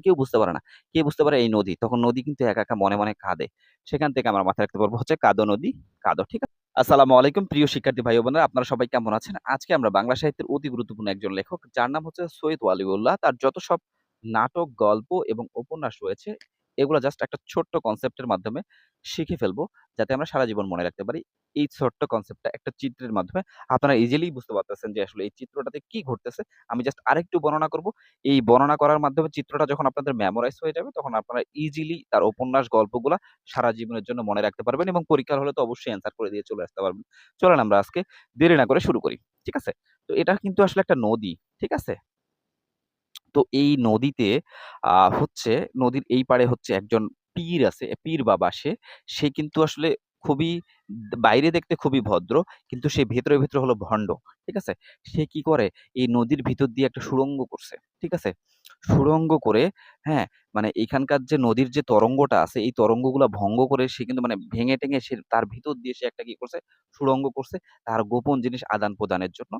কেউ বুঝতে পারে না। কে বুঝতে পারে? এই নদী। তখন নদী কিন্তু একা, একা মনে, মনে কাঁদে। সেখান থেকে আমরা মাথায় রাখতে পারব হচ্ছে কাদো নদী, কাদো ঠিক আছে? আসসালামু আলাইকুম প্রিয় শিক্ষার্থী ভাই বোনেরা। আপনারা সবাই কেমন আছেন? আজকে আমরা বাংলা সাহিত্যের অতি গুরুত্বপূর্ণ একজন লেখক যার নাম হচ্ছে সৈয়দ ওয়ালিউল্লাহ। তার যত সব নাটক, গল্প এবং উপন্যাস রয়েছে এগুলা জাস্ট একটা ছোট্ট কনসেপ্টের মাধ্যমে শিখে ফেলব, যাতে আমরা সারা জীবন মনে রাখতে পারি। এই ছোট্ট কনসেপ্টটা একটা চিত্রের মাধ্যমে আপনারা ইজিলি বুঝতে পারতেছেন যে আসলে এই চিত্রটাতে কি ঘটতেছে। আমি জাস্ট আরেকটু বর্ণনা করব। এই বর্ণনা করার মাধ্যমে চিত্রটা যখন আপনাদের মেমোরাইজ হয়ে যাবে, তখন আপনারা ইজিলি তার উপন্যাস, গল্পগুলা সারা জীবনের জন্য মনে রাখতে পারবেন এবং পরীক্ষার হলে তো অবশ্যই অ্যান্সার করে দিয়ে চলে আসতে পারবেন। চলেন আমরা আজকে দেরি না করে শুরু করি। ঠিক আছে? তো এটা কিন্তু আসলে একটা নদী। ঠিক আছে? তো এই নদীতে হচ্ছে নদীর এই পাড়ে হচ্ছে একজন পীর আছে, পীর বাবা সে। সে কিন্তু আসলে খুবই বাইরে দেখতে খুবই ভদ্র। কিন্তু সে ভেতরে, ভেতরে হলো ভন্ড। ঠিক আছে? সে কি করে? এই নদীর ভিতর দিয়ে একটা সুড়ঙ্গ করছে। ঠিক আছে? সুড়ঙ্গ করে হ্যাঁ, মানে এখানকার যে নদীর যে তরঙ্গটা আছে এই তরঙ্গগুলা ভঙ্গ করে সে কিন্তু মানে ভেঙে-টেঙে সে তার ভিতর দিয়ে সে একটা কি করছে? সুড়ঙ্গ করছে তার গোপন জিনিস আদান-প্রদানের জন্য।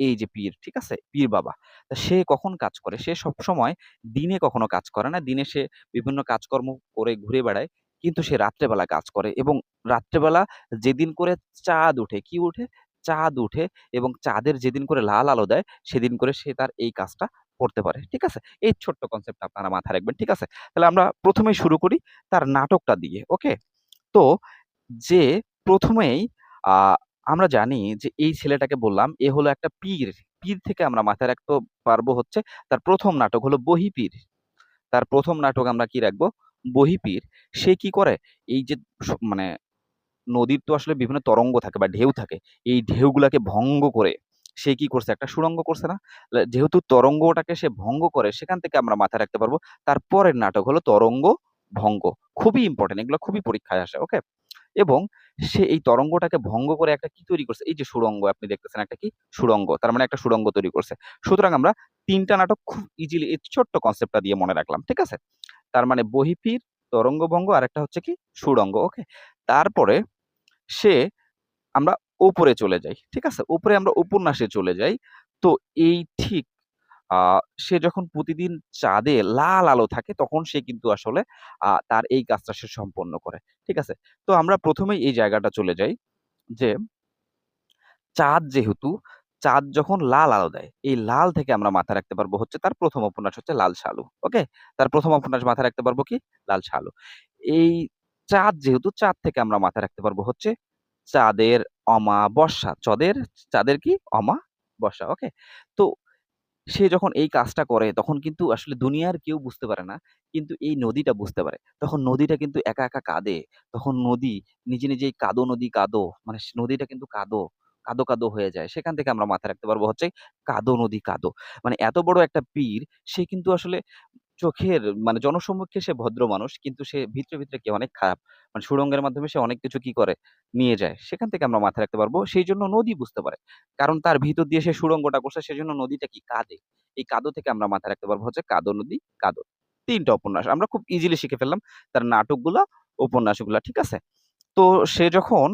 এই যে পীর, ঠিক আছে? পীর বাবা। তা সে কখন কাজ করে? সে সবসময় দিনে কখনো কাজ করে না। দিনে সে বিভিন্ন কাজকর্ম করে ঘুরে বেড়ায়। কিন্তু সে রাত্রেবেলা কাজ করে এবং রাত্রেবেলা যেদিন করে চাঁদ ওঠে, কি ওঠে? চাঁদ উঠে এবং চাঁদের যেদিন করে লাল আলো দেয় সেদিন করে সে তার এই কাজটা করতে পারে। ঠিক আছে? এই ছোট্ট কনসেপ্টটা আপনারা মাথায় রাখবেন। ঠিক আছে? তাহলে আমরা ১ম এই শুরু করি তার নাটকটা দিয়ে। ওকে? তো যে ১ম এই আ আমরা জানি যে, এই ছেলেটাকে বললাম, এ হলো একটা পীর। পীর থেকে আমরা মাথায় রাখতে পারব হচ্ছে তার প্রথম নাটক হলো বহিপীর। তার প্রথম নাটক আমরা কি রাখব? বহিপীর। সে কি করে? এই যে মানে নদীর তো আসলে বিভিন্ন তরঙ্গ থাকে বা ঢেউ থাকে। এই ঢেউগুলাকে ভঙ্গ করে সে কি করছে? একটা সুড়ঙ্গ করছে না? যেহেতু তরঙ্গটাকে সে ভঙ্গ করে, সেখান থেকে আমরা মাথায় রাখতে পারব তার পরের নাটক হলো তরঙ্গ ভঙ্গ। খুবই ইম্পোর্টেন্ট এগুলো খুবই পরীক্ষায় আসে। ওকে? এবং সে এই তরঙ্গটাকে ভঙ্গ করে একটা কি তৈরি করছে? এই যে সুড়ঙ্গ আপনি দেখতেছেন একটা কি? সুড়ঙ্গ। তার মানে একটা সুড়ঙ্গ তৈরি করছে। সুতরাং আমরা তিনটা নাটক খুব ইজিলি এই ছোট্ট কনসেপ্টটা দিয়ে মনে রাখলাম। ঠিক আছে? তার মানে বহিপীর, তরঙ্গভঙ্গ আরেকটা হচ্ছে কি? সুড়ঙ্গ। ওকে? তারপরে সে আমরা উপরে চলে যাই। ঠিক আছে? উপরে আমরা উপন্যাসে চলে যাই। তো এই ঠিক সে যখন প্রতিদিন চাঁদে লাল আলো থাকে তখন সে কিন্তু আসলে তার এই কাজটা সে সম্পন্ন করে। ঠিক আছে? তো আমরা ১ম এই জায়গাটা চলে যাই যে চাঁদ যেহেতু চাঁদ যখন লাল আলো দেয়, এই লাল থেকে আমরা মাথায় রাখতে পারব হচ্ছে তার ১ম উপন্যাস হচ্ছে 'লাল সালু'। ওকে? তার ১ম উপন্যাস মাথায় রাখতে পারব কি? 'লাল সালু'। এই চাঁদ যেহেতু চাঁদ থেকে আমরা মাথায় রাখতে পারব হচ্ছে চাঁদের অমাবস্যা। চদের চাঁদের কি? অমা অমাবস্যা। ওকে? তো সে যখন এই কাজটা করে তখন কিন্তু আসলে দুনিয়ার কেউ বুঝতে পারে না। কিন্তু এই নদীটা বুঝতে পারে। তখন নদীটা কিন্তু একা, একা কাঁদে। তখন নদী নিজে, নিজেই কাদো নদী কাদো মানে নদীটা কিন্তু কাদো কাদো কাদো হয়ে যায়। সেখান থেকে আমরা মাথায় রাখতে পারব হচ্ছে কাদো নদী কাদো মানে এত বড় একটা পীর সে কিন্তু আসলে চোখের মানে জনসম্মুখে সে ভদ্র মানুষ। কিন্তু সে ভিতরে, ভিতরে কি অনেক খারাপ। মানে সুড়ঙ্গের মাধ্যমে সে অনেক কিছু কি করে? নিয়ে যায়। সেখান থেকে আমরা মাথায় রাখতে পারব। সেই জন্য নদী বুঝতে পারে। কারণ তার ভিতর দিয়ে সে সুড়ঙ্গটা করছে সেজন্য নদীটা কি? কাঁদে। এই কাঁদো থেকে আমরা মাথায় রাখতে পারব হচ্ছে কাঁদো নদী কাঁদো। তিনটা উপন্যাস। আমরা খুব ইজিলি শিখে ফেললাম তার নাটকগুলা, উপন্যাসগুলা। ঠিক আছে? তো সে যখন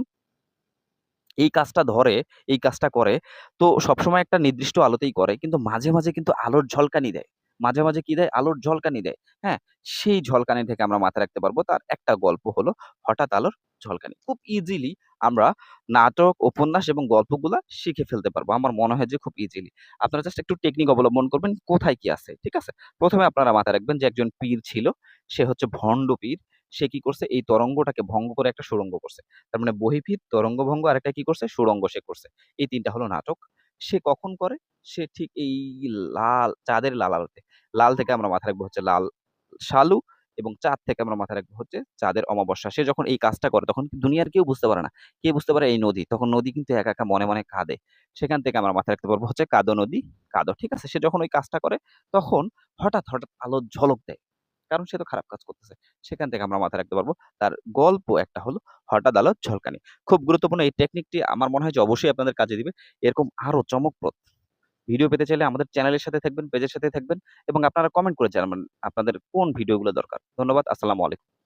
এই কাজটা ধরে, এই কাজটা করে তো সবসময় একটা নির্দিষ্ট আলোতেই করে। কিন্তু মাঝে, মাঝে কিন্তু আলোর ঝলকানি দেয়। মাঝে, মাঝে কি দেয়? আলোর ঝলকানি দেয়। হ্যাঁ? সেই ঝলকানি থেকে আমরা মাথায় রাখতে পারব তার একটা গল্প হলো 'হঠাৎ আলোর ঝলকানি'। খুব ইজিলি আমরা নাটক, উপন্যাস এবং গল্পগুলা শিখে ফেলতে পারব। আমার মনে হয় যে খুব ইজিলি। আপনারা জাস্ট একটু টেকনিক অবলম্বন করবেন কোথায় কি আছে। ঠিক আছে? প্রথমে আপনারা মাথায় রাখবেন যে একজন পীর ছিল। সে হচ্ছে ভণ্ড পীর। সে কি করছে? এই তরঙ্গটাকে ভঙ্গ করে একটা সুড়ঙ্গ করছে। তার মানে বহিপীর, তরঙ্গভঙ্গ আরেকটা কি করছে? সুড়ঙ্গ সে করছে। এই তিনটা হলো নাটক। সে কখন করে? সে ঠিক এই লাল চাঁদের লাল আলোতে। লাল থেকে আমরা মাথায় রাখব হচ্ছে লাল সালু এবং চাঁদ থেকে আমরা মাথায় রাখব হচ্ছে চাঁদের অমাবস্যা। সে যখন এই কাজটা করে তখন দুনিয়ার কেউ বুঝতে পারে না। কে বুঝতে পারে? এই নদী। তখন নদী কিন্তু একা, একা মনে, মনে কাঁদে। সেখান থেকে আমরা মাথায় রাখতে পারব হচ্ছে কাদো নদী কাঁদো। ঠিক আছে? সে যখন ওই কাজটা করে তখন হঠাৎ, হঠাৎ আলোর ঝলক দেয়। কারণ সে তো খারাপ কাজ করতেছে। সেখান থেকে আমরা মাথায় রাখতে পারব তার গল্প একটা হলো 'হঠাৎ আলোর ঝলকানি'। খুব গুরুত্বপূর্ণ এই টেকনিকটি আমার মনে হয় যে অবশ্যই আপনাদের কাজে দিবে। এরকম আরও চমকপ্রদ ভিডিও পেতে চাইলে আমাদের চ্যানেলের সাথে থাকবেন, পেজের সাথে থাকবেন এবং আপনারা কমেন্ট করে জানাবেন আপনাদের কোন ভিডিওগুলো দরকার। ধন্যবাদ। আসসালামু আলাইকুম।